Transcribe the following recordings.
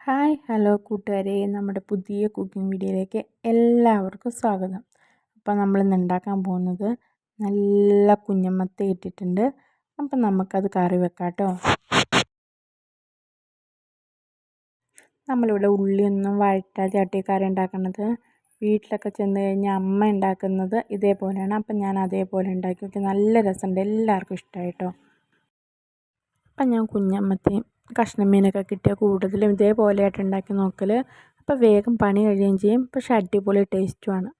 Hi hello കൂട്ടുകാരെ. നമ്മുടെ പുതിയ കുക്കിംഗ് വീഡിയോയിലേക്ക് എല്ലാവർക്കും സ്വാഗതം. അപ്പോൾ നമ്മൾ ഇന്ന് ഉണ്ടാക്കാൻ പോകുന്നത് നല്ല കുഞ്ഞമ്മത്ത ഇട്ടിട്ടുണ്ട്. അപ്പം നമുക്കത് കറി വെക്കാട്ടോ കേട്ടോ നമ്മളിവിടെ ഉള്ളിയൊന്നും വഴറ്റാതെ കറി ഉണ്ടാക്കുന്നത് വീട്ടിലൊക്കെ ചെന്ന് കഴിഞ്ഞാൽ അമ്മ ഉണ്ടാക്കുന്നത് ഇതേപോലെയാണ്. അപ്പം ഞാൻ അതേപോലെ ഉണ്ടാക്കി നല്ല രസമുണ്ട്. എല്ലാവർക്കും ഇഷ്ടമായിട്ടോ അപ്പം ഞാൻ കുഞ്ഞമ്മത്തെയും കഷ്ണം മീനൊക്കെ കിട്ടിയാൽ കൂടുതലും ഇതേപോലെയായിട്ട് ഉണ്ടാക്കി നോക്കൽ അപ്പോൾ വേഗം പണി കഴിയുകയും ചെയ്യും. പക്ഷേ അടിപൊളി ടേസ്റ്റുമാണ്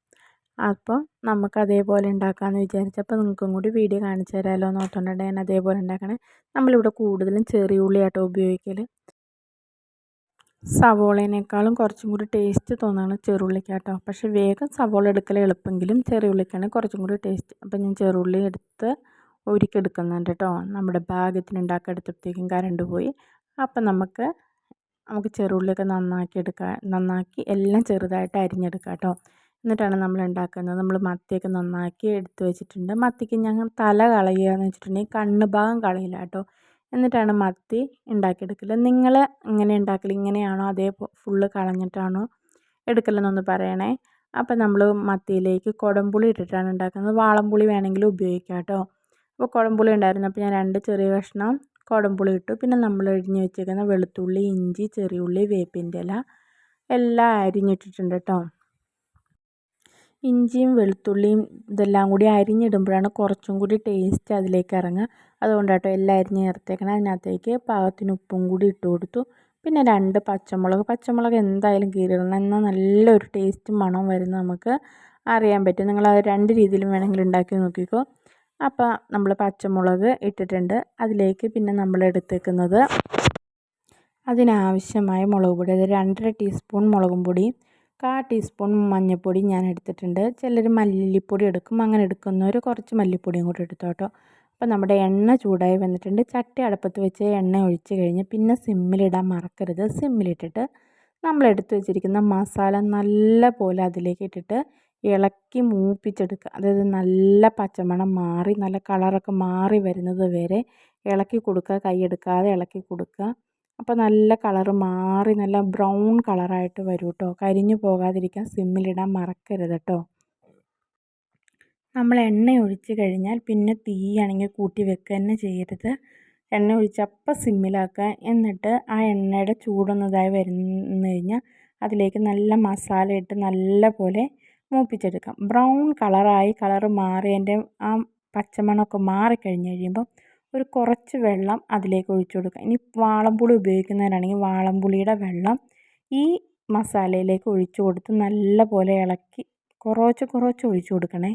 അപ്പോൾ നമുക്ക് അതേപോലെ ഉണ്ടാക്കാമെന്ന് വിചാരിച്ചപ്പോൾ നിങ്ങൾക്കും കൂടി വീഡിയോ കാണിച്ചു തരാമല്ലോ എന്ന് ഞാൻ അതേപോലെ ഉണ്ടാക്കണേ. നമ്മളിവിടെ കൂടുതലും ചെറിയ ഉള്ളിയാട്ടോ ഉപയോഗിക്കൽ സവോളേനേക്കാളും കുറച്ചും കൂടി ടേസ്റ്റ് തോന്നുകയാണ് ചെറുള്ളിക്കാട്ടോ. പക്ഷേ വേഗം സവോള എടുക്കൽ എളുപ്പമെങ്കിലും ചെറിയ ഉള്ളിക്കാണ് കുറച്ചും കൂടി ടേസ്റ്റ് അപ്പം ഞാൻ ചെറുള്ളി എടുത്ത് ഒരുക്കി എടുക്കുന്നുണ്ട് കേട്ടോ നമ്മുടെ ഭാഗത്തിന് ഉണ്ടാക്കി എടുത്തപ്പോഴത്തേക്കും കരണ്ട് പോയി അപ്പം നമുക്ക് നമുക്ക് ചെറുള്ളിയൊക്കെ നന്നാക്കി എടുക്കാം നന്നാക്കി എല്ലാം ചെറുതായിട്ട് അരിഞ്ഞെടുക്കാം കേട്ടോ എന്നിട്ടാണ് നമ്മൾ ഉണ്ടാക്കുന്നത്. നമ്മൾ മത്തിയൊക്കെ നന്നാക്കി എടുത്ത് വെച്ചിട്ടുണ്ട്. മത്തിക്ക് ഞങ്ങൾ തല കളയുക എന്ന് വെച്ചിട്ടുണ്ടെങ്കിൽ കണ്ണ് ഭാഗം കളയില്ല കേട്ടോ എന്നിട്ടാണ് മത്തി ഉണ്ടാക്കിയെടുക്കൽ നിങ്ങൾ ഇങ്ങനെ ഉണ്ടാക്കൽ ഇങ്ങനെയാണോ? അതേ ഫുള്ള് കളഞ്ഞിട്ടാണോ എടുക്കലെന്നൊന്ന് പറയണേ. അപ്പം നമ്മൾ മത്തിയിലേക്ക് കുടംപുളി ഇട്ടിട്ടാണ് ഉണ്ടാക്കുന്നത്. വാളംപുളി വേണമെങ്കിലും ഉപയോഗിക്കാം കേട്ടോ അപ്പോൾ കുടംപുളി ഉണ്ടായിരുന്നു അപ്പോൾ ഞാൻ രണ്ട് ചെറിയ കഷ്ണം കുടംപുളി ഇട്ടു. പിന്നെ നമ്മൾ അരിഞ്ഞ് വെച്ചേക്കുന്ന വെളുത്തുള്ളി ഇഞ്ചി ചെറിയുള്ളി വേപ്പിന്റെ ഇല എല്ലാം അരിഞ്ഞിട്ടിട്ടുണ്ട് കേട്ടോ ഇഞ്ചിയും വെളുത്തുള്ളിയും ഇതെല്ലാം കൂടി അരിഞ്ഞിടുമ്പോഴാണ് കുറച്ചും കൂടി ടേസ്റ്റ് അതിലേക്ക് ഇറങ്ങുക. അതുകൊണ്ട് കേട്ടോ എല്ലാം അരിഞ്ഞ് ചേർത്തേക്കണം. അതിനകത്തേക്ക് പാകത്തിന് ഉപ്പും കൂടി ഇട്ട് കൊടുത്തു. പിന്നെ രണ്ട് പച്ചമുളക് പച്ചമുളക് എന്തായാലും കീറിയിടണം എന്നാൽ നല്ലൊരു ടേസ്റ്റും മണവും വരുന്ന നമുക്ക് അറിയാൻ പറ്റും. നിങ്ങൾ അത് രണ്ട് രീതിയിലും വേണമെങ്കിൽ ഉണ്ടാക്കി നോക്കിക്കോ. അപ്പോൾ നമ്മൾ പച്ചമുളക് ഇട്ടിട്ടുണ്ട്. അതിലേക്ക് പിന്നെ നമ്മൾ എടുത്തേക്കുന്നത് അതിനാവശ്യമായ മുളക് പൊടി. അത് രണ്ടര ടീസ്പൂൺ മുളകും പൊടി കാ ടീസ്പൂൺ മഞ്ഞൾപ്പൊടി ഞാൻ എടുത്തിട്ടുണ്ട്. ചിലർ മല്ലിപ്പൊടി എടുക്കും. അങ്ങനെ എടുക്കുന്നവർ കുറച്ച് മല്ലിപ്പൊടിയും കൂടി എടുത്തോട്ടോ അപ്പോൾ നമ്മുടെ എണ്ണ ചൂടായി വന്നിട്ടുണ്ട്. ചട്ടി അടപ്പത്ത് വെച്ച് എണ്ണ ഒഴിച്ച് കഴിഞ്ഞ് പിന്നെ സിമ്മിലിടാൻ മറക്കരുത്. സിമ്മിലിട്ടിട്ട് നമ്മൾ എടുത്തു വെച്ചിരിക്കുന്ന മസാല നല്ല പോലെ അതിലേക്ക് ഇട്ടിട്ട് ഇളക്കി മൂപ്പിച്ചെടുക്കുക അതായത് നല്ല പച്ചമണം മാറി നല്ല കളറൊക്കെ മാറി വരുന്നത് വരെ ഇളക്കി കൊടുക്കുക കൈയെടുക്കാതെ ഇളക്കി കൊടുക്കുക അപ്പോൾ നല്ല കളറ് മാറി നല്ല ബ്രൗൺ കളറായിട്ട് വരും കേട്ടോ കരിഞ്ഞു പോകാതിരിക്കാൻ സിമ്മിലിടാൻ മറക്കരുത് കേട്ടോ നമ്മൾ എണ്ണ ഒഴിച്ച് കഴിഞ്ഞാൽ പിന്നെ തീയാണെങ്കിൽ കൂട്ടി വെക്കുക തന്നെ ചെയ്യരുത്. എണ്ണ ഒഴിച്ച് അപ്പം സിമ്മിലാക്കുക. എന്നിട്ട് ആ എണ്ണയുടെ ചൂടൊന്നതായി വരുന്നു കഴിഞ്ഞാൽ അതിലേക്ക് നല്ല മസാല ഇട്ട് നല്ല പോലെ മൂപ്പിച്ചെടുക്കാം. ബ്രൗൺ കളറായി കളറ് മാറി അതിന്റെ ആ പച്ചമണമൊക്കെ മാറിക്കഴിഞ്ഞ് കഴിയുമ്പം ഒരു കുറച്ച് വെള്ളം അതിലേക്ക് ഒഴിച്ചു കൊടുക്കുക. ഇനി വാളംപുളി ഉപയോഗിക്കുന്നവരാണെങ്കിൽ വാളംപുളിയുടെ വെള്ളം ഈ മസാലയിലേക്ക് ഒഴിച്ചു കൊടുത്ത് നല്ലപോലെ ഇളക്കി കുറച്ച് കുറച്ച് ഒഴിച്ചു കൊടുക്കണേ.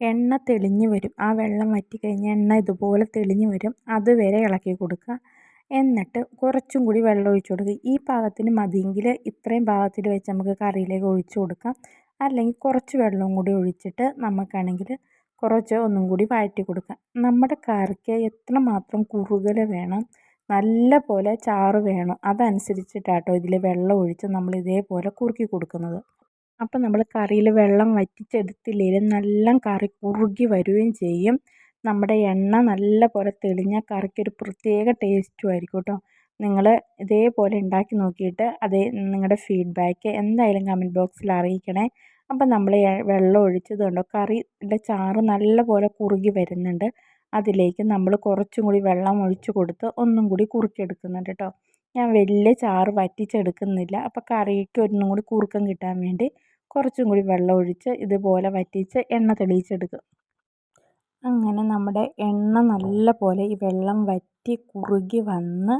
എണ്ണ തെളിഞ്ഞ് വരും. ആ വെള്ളം വറ്റി കഴിഞ്ഞാൽ എണ്ണ ഇതുപോലെ തെളിഞ്ഞ് വരും. അതുവരെ ഇളക്കി കൊടുക്കുക. എന്നിട്ട് കുറച്ചും കൂടി വെള്ളം ഒഴിച്ചു കൊടുക്കുക. ഈ പാകത്തിന് മതിയെങ്കിൽ ഇത്രയും പാകത്തിൽ വെച്ച് നമുക്ക് കറിയിലേക്ക് ഒഴിച്ചു കൊടുക്കാം. അല്ലെങ്കിൽ കുറച്ച് വെള്ളം കൂടി ഒഴിച്ചിട്ട് നമുക്കാണെങ്കിൽ കുറച്ച് ഒന്നും കൂടി വഴറ്റി കൊടുക്കാം. നമ്മുടെ കറിക്ക് എത്ര മാത്രം കുറുകൽ വേണം നല്ല പോലെ ചാറ് വേണം അതനുസരിച്ചിട്ടാട്ടോ ഇതിൽ വെള്ളം ഒഴിച്ച് നമ്മൾ ഇതേപോലെ കുറുക്കി കൊടുക്കുന്നത്. അപ്പം നമ്മൾ കറിയിൽ വെള്ളം വറ്റിച്ചെടുത്തില്ലെങ്കിലും നല്ല കറി കുറുകി വരികയും ചെയ്യും. നമ്മുടെ എണ്ണ നല്ല പോലെ തെളിഞ്ഞ കറിക്കൊരു പ്രത്യേക ടേസ്റ്റും ആയിരിക്കും കേട്ടോ നിങ്ങൾ ഇതേപോലെ ഉണ്ടാക്കി നോക്കിയിട്ട് അതേ നിങ്ങളുടെ ഫീഡ്ബാക്ക് എന്തായാലും കമന്റ് ബോക്സിൽ അറിയിക്കണേ. അപ്പം നമ്മൾ വെള്ളം ഒഴിച്ചത് കണ്ടോ കറിയുടെ ചാറ് നല്ലപോലെ കുറുകി വരുന്നുണ്ട്. അതിലേക്ക് നമ്മൾ കുറച്ചും കൂടി വെള്ളം ഒഴിച്ച് കൊടുത്ത് ഒന്നും കൂടി കുറുക്കിയെടുക്കുന്നുണ്ട് കേട്ടോ. ഞാൻ വലിയ ചാറ് വറ്റിച്ചെടുക്കുന്നില്ല. അപ്പോൾ കറിക്ക് ഒന്നും കൂടി കുറുക്കം കിട്ടാൻ വേണ്ടി കുറച്ചും കൂടി വെള്ളം ഒഴിച്ച് ഇതുപോലെ വറ്റിച്ച് എണ്ണ തെളിയിച്ചെടുക്കും. അങ്ങനെ നമ്മുടെ എണ്ണ നല്ല പോലെ ഈ വെള്ളം വറ്റി കുറുകി വന്ന്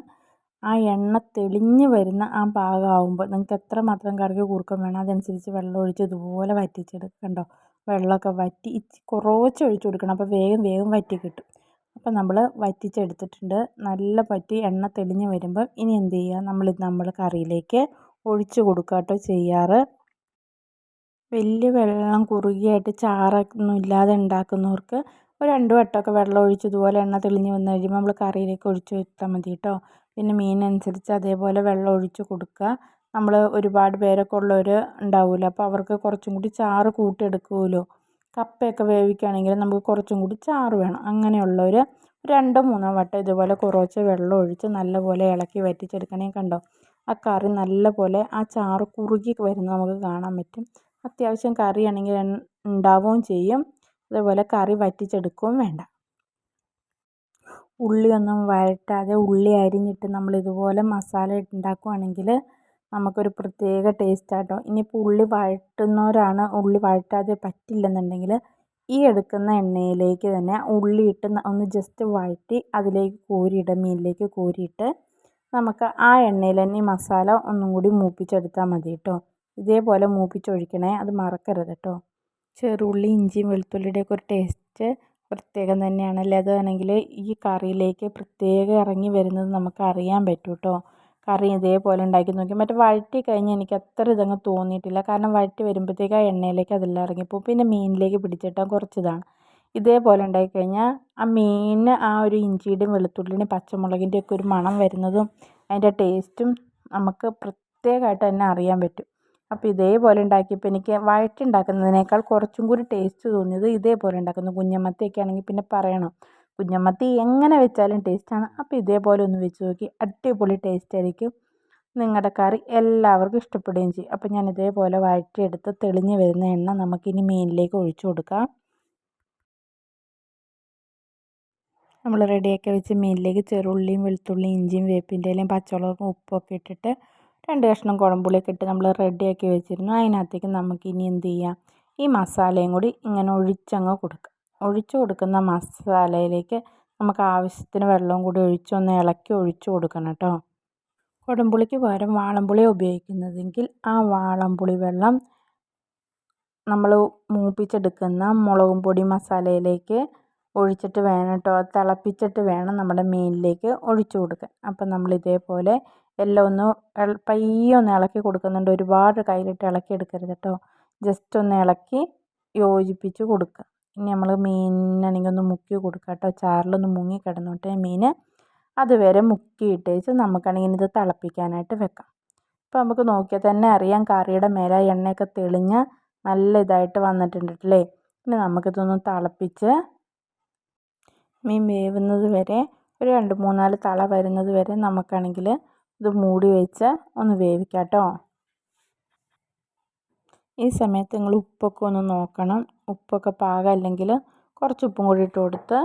ആ എണ്ണ തെളിഞ്ഞ് വരുന്ന ആ പാകമാകുമ്പോൾ നിങ്ങൾക്ക് എത്ര മാത്രം കറിക്ക് കുറുക്കം വേണം അതനുസരിച്ച് വെള്ളം ഒഴിച്ച് ഇതുപോലെ വറ്റിച്ചെടുക്കുക കണ്ടോ? വെള്ളമൊക്കെ വറ്റി ഇച്ചി കുറച്ച് ഒഴിച്ച് കൊടുക്കണം. അപ്പോൾ വേഗം വേഗം വറ്റി കിട്ടും. അപ്പോൾ നമ്മൾ വറ്റിച്ചെടുത്തിട്ടുണ്ട്. നല്ല പറ്റി എണ്ണ തെളിഞ്ഞ് വരുമ്പോൾ ഇനി എന്ത് ചെയ്യുക നമ്മൾ നമ്മൾ കറിയിലേക്ക് ഒഴിച്ച് കൊടുക്കുക കേട്ടോ ചെയ്യാറ്. വലിയ വെള്ളം കുറുകിയായിട്ട് ചാറൊന്നും ഇല്ലാതെ ഉണ്ടാക്കുന്നവർക്ക് ഒരു രണ്ട് വട്ടമൊക്കെ വെള്ളം ഒഴിച്ച് ഇതുപോലെ എണ്ണ തെളിഞ്ഞ് വന്നു കഴിയുമ്പോൾ നമ്മൾ കറിയിലേക്ക് ഒഴിച്ച് വെച്ചാൽ മതി കേട്ടോ പിന്നെ മീനനുസരിച്ച് അതേപോലെ വെള്ളം ഒഴിച്ച് കൊടുക്കുക. നമ്മൾ ഒരുപാട് പേരൊക്കെ ഉള്ളവർ ഉണ്ടാവുമല്ലോ അപ്പോൾ അവർക്ക് കുറച്ചും കൂടി ചാറ് കൂട്ടിയെടുക്കുമല്ലോ? കപ്പയൊക്കെ വേവിക്കുകയാണെങ്കിൽ നമുക്ക് കുറച്ചും കൂടി ചാറ് വേണം. അങ്ങനെയുള്ളവർ രണ്ടോ മൂന്നോ വട്ടം ഇതുപോലെ കുറച്ച് വെള്ളം ഒഴിച്ച് നല്ലപോലെ ഇളക്കി വറ്റിച്ചെടുക്കണേ കണ്ടോ? ആ കറി നല്ലപോലെ ആ ചാറ് കുറുകി വരുന്നത് നമുക്ക് കാണാൻ പറ്റും. അത്യാവശ്യം കറിയാണെങ്കിൽ ഉണ്ടാവുകയും ചെയ്യും. അതേപോലെ കറി വറ്റിച്ചെടുക്കുകയും വേണ്ട. ഉള്ളിയൊന്നും വഴറ്റാതെ ഉള്ളി അരിഞ്ഞിട്ട് നമ്മൾ ഇതുപോലെ മസാല ഉണ്ടാക്കുകയാണെങ്കിൽ നമുക്കൊരു പ്രത്യേക ടേസ്റ്റാട്ടോ. ഇനിയിപ്പോൾ ഉള്ളി വഴറ്റുന്നവരാണ് ഉള്ളി വഴറ്റാതെ പറ്റില്ലെന്നുണ്ടെങ്കിൽ ഈ എടുക്കുന്ന എണ്ണയിലേക്ക് തന്നെ ഉള്ളി ഇട്ട് ഒന്ന് ജസ്റ്റ് വഴറ്റി അതിലേക്ക് കോരിയിടുക മീനിലേക്ക് കോരിയിട്ട് നമുക്ക് ആ എണ്ണയിൽ തന്നെ ഈ മസാല ഒന്നും കൂടി മൂപ്പിച്ചെടുത്താൽ മതി കേട്ടോ ഇതേപോലെ മൂപ്പിച്ചൊഴിക്കണേ അത് മറക്കരുത് കേട്ടോ. ചെറുള്ളി ഇഞ്ചിയും വെളുത്തുള്ളിയുടെയൊക്കെ ഒരു ടേസ്റ്റ് പ്രത്യേകം തന്നെയാണ് തന്നെയാണല്ലേ അതാണെങ്കിൽ ഈ കറിയിലേക്ക് പ്രത്യേകം ഇറങ്ങി വരുന്നത് നമുക്ക് അറിയാൻ പറ്റും കേട്ടോ കറി ഇതേപോലെ ഉണ്ടാക്കി നോക്കി. മറ്റേ വഴറ്റി കഴിഞ്ഞ് എനിക്ക് അത്ര ഇതങ്ങ് തോന്നിയിട്ടില്ല. കാരണം വഴറ്റി വരുമ്പോഴത്തേക്ക് ആ എണ്ണയിലേക്ക് അതെല്ലാം ഇറങ്ങിപ്പോവും. പിന്നെ മീനിലേക്ക് പിടിച്ചിട്ടാൽ കുറച്ചിതാണ്. ഇതേപോലെ ഉണ്ടാക്കി കഴിഞ്ഞാൽ ആ മീനിന് ആ ഒരു ഇഞ്ചിയുടെയും വെളുത്തുള്ളിയുടെയും പച്ചമുളകിന്റെയൊക്കെ ഒരു മണം വരുന്നതും അതിന്റെ ടേസ്റ്റും നമുക്ക് പ്രത്യേകമായിട്ട് തന്നെ അറിയാൻ പറ്റും. അപ്പോൾ ഇതേപോലെ ഉണ്ടാക്കിയപ്പോൾ എനിക്ക് വഴറ്റുണ്ടാക്കുന്നതിനേക്കാൾ കുറച്ചും കൂടി ടേസ്റ്റ് തോന്നിയത് ഇതേപോലെ ഉണ്ടാക്കുന്നു. കുഞ്ഞമത്തിയൊക്കെ ആണെങ്കിൽ പിന്നെ പറയണം കുഞ്ഞമ്മത്തി എങ്ങനെ വെച്ചാലും ടേസ്റ്റാണ്. അപ്പോൾ ഇതേപോലെ ഒന്ന് വെച്ച് നോക്കി അടിപൊളി ടേസ്റ്റ് ആയിരിക്കും. നിങ്ങളുടെ കറി എല്ലാവർക്കും ഇഷ്ടപ്പെടുകയും ചെയ്യും. അപ്പോൾ ഞാൻ ഇതേപോലെ വഴറ്റിയെടുത്ത് തെളിഞ്ഞ് വരുന്ന എണ്ണ നമുക്കിനി മീനിലേക്ക് ഒഴിച്ചു കൊടുക്കാം. നമ്മൾ റെഡിയാക്കി വെച്ച് മീനിലേക്ക് ചെറുള്ളിയും വെളുത്തുള്ളിയും ഇഞ്ചിയും വേപ്പിന്റെ ഇലയും പച്ചമുളകും ഉപ്പൊക്കെ ഇട്ടിട്ട് രണ്ട് കഷ്ണം കുഴമ്പുളിയൊക്കെ ഇട്ട് നമ്മൾ റെഡിയാക്കി വെച്ചിരുന്നു. അതിനകത്തേക്ക് നമുക്ക് ഇനി എന്ത് ചെയ്യാം? ഈ മസാലയും കൂടി ഇങ്ങനെ ഒഴിച്ചങ്ങ് കൊടുക്കുക ഒഴിച്ചു കൊടുക്കുന്ന മസാലയിലേക്ക് നമുക്ക് ആവശ്യത്തിന് വെള്ളവും കൂടി ഒഴിച്ചൊന്ന് ഇളക്കി ഒഴിച്ചു കൊടുക്കണം കേട്ടോ. കുടംപുളിക്ക് പകരം വാളംപുളി ഉപയോഗിക്കുന്നതെങ്കിൽ ആ വാളംപുളി വെള്ളം നമ്മൾ മൂപ്പിച്ചെടുക്കുന്ന മുളകും പൊടി മസാലയിലേക്ക് ഒഴിച്ചിട്ട് വേണം കേട്ടോ. തിളപ്പിച്ചിട്ട് വേണം നമ്മുടെ മീനിലേക്ക് ഒഴിച്ചു കൊടുക്കാൻ. അപ്പം നമ്മൾ ഇതേപോലെ എല്ലാം ഒന്ന് പയ്യെ ഒന്ന് ഇളക്കി കൊടുക്കുന്നുണ്ട്. ഒരുപാട് കയ്യിലിട്ട് ഇളക്കി എടുക്കരുത് കേട്ടോ. ജസ്റ്റ് ഒന്ന് ഇളക്കി യോജിപ്പിച്ച് കൊടുക്കുക ഇനി നമ്മൾ മീനിനാണെങ്കിൽ ഒന്ന് മുക്കി കൊടുക്കുക കേട്ടോ. ചാറിലൊന്ന് മുങ്ങി കിടന്നോട്ടെ മീൻ അതുവരെ മുക്കിയിട്ടേച്ച് നമുക്കാണെങ്കിൽ ഇത് തിളപ്പിക്കാനായിട്ട് വെക്കാം. അപ്പോൾ നമുക്ക് നോക്കിയാൽ തന്നെ അറിയാം കറിയുടെ മേലെ എണ്ണയൊക്കെ തെളിഞ്ഞ് നല്ല ഇതായിട്ട് വന്നിട്ടുണ്ട് അല്ലേ ഇനി നമുക്കിതൊന്ന് തിളപ്പിച്ച് മീൻ വേവുന്നത് വരെ ഒരു രണ്ട് മൂന്നാൽ തള വരുന്നത് വരെ നമുക്കാണെങ്കിൽ ഇത് മൂടി വെച്ച് ഒന്ന് വേവിക്കാം കേട്ടോ ഈ സമയത്ത് നിങ്ങൾ ഉപ്പൊക്കെ ഒന്ന് നോക്കണം. ഉപ്പൊക്കെ പാകമല്ലെങ്കിൽ കുറച്ച് ഉപ്പും കൂടി ഇട്ട് കൊടുത്ത്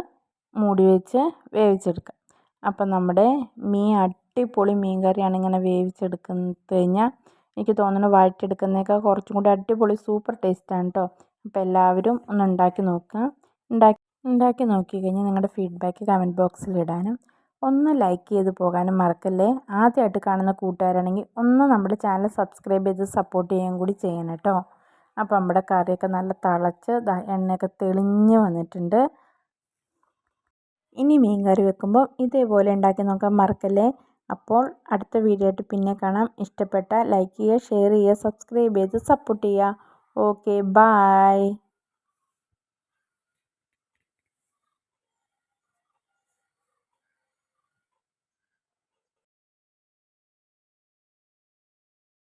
മൂടി വെച്ച് വേവിച്ചെടുക്കാം. അപ്പം നമ്മുടെ മീൻ അടിപൊളി മീൻ കറിയാണ് ഇങ്ങനെ വേവിച്ചെടുക്കുന്നത് കഴിഞ്ഞാൽ എനിക്ക് തോന്നുന്നു വഴറ്റിയെടുക്കുന്നതൊക്കെ കുറച്ചും കൂടി അടിപൊളി സൂപ്പർ ടേസ്റ്റാണ് കേട്ടോ. അപ്പോൾ എല്ലാവരും ഒന്ന് ഉണ്ടാക്കി നോക്കുക. ഉണ്ടാക്കി ഉണ്ടാക്കി നോക്കി കഴിഞ്ഞാൽ നിങ്ങളുടെ ഫീഡ്ബാക്ക് കമന്റ് ബോക്സിൽ ഇടാനും ഒന്ന് ലൈക്ക് ചെയ്ത് പോകാനും മറക്കല്ലേ. ആദ്യമായിട്ട് കാണുന്ന കൂട്ടുകാരാണെങ്കിൽ ഒന്ന് നമ്മുടെ ചാനൽ സബ്സ്ക്രൈബ് ചെയ്ത് സപ്പോർട്ട് ചെയ്യാൻ കൂടി ചെയ്യണം കേട്ടോ. അപ്പോൾ നമ്മുടെ കറിയൊക്കെ നല്ല തിളച്ച് എണ്ണയൊക്കെ തെളിഞ്ഞ് വന്നിട്ടുണ്ട്. ഇനി മീൻ കറി വെക്കുമ്പോൾ ഇതേപോലെ ഉണ്ടാക്കി നോക്കാൻ മറക്കല്ലേ. അപ്പോൾ അടുത്ത വീഡിയോ ആയിട്ട് പിന്നെ കാണാം. ഇഷ്ടപ്പെട്ട ലൈക്ക് ചെയ്യുക ഷെയർ ചെയ്യുക സബ്സ്ക്രൈബ് ചെയ്ത് സപ്പോർട്ട് ചെയ്യുക. Okay bye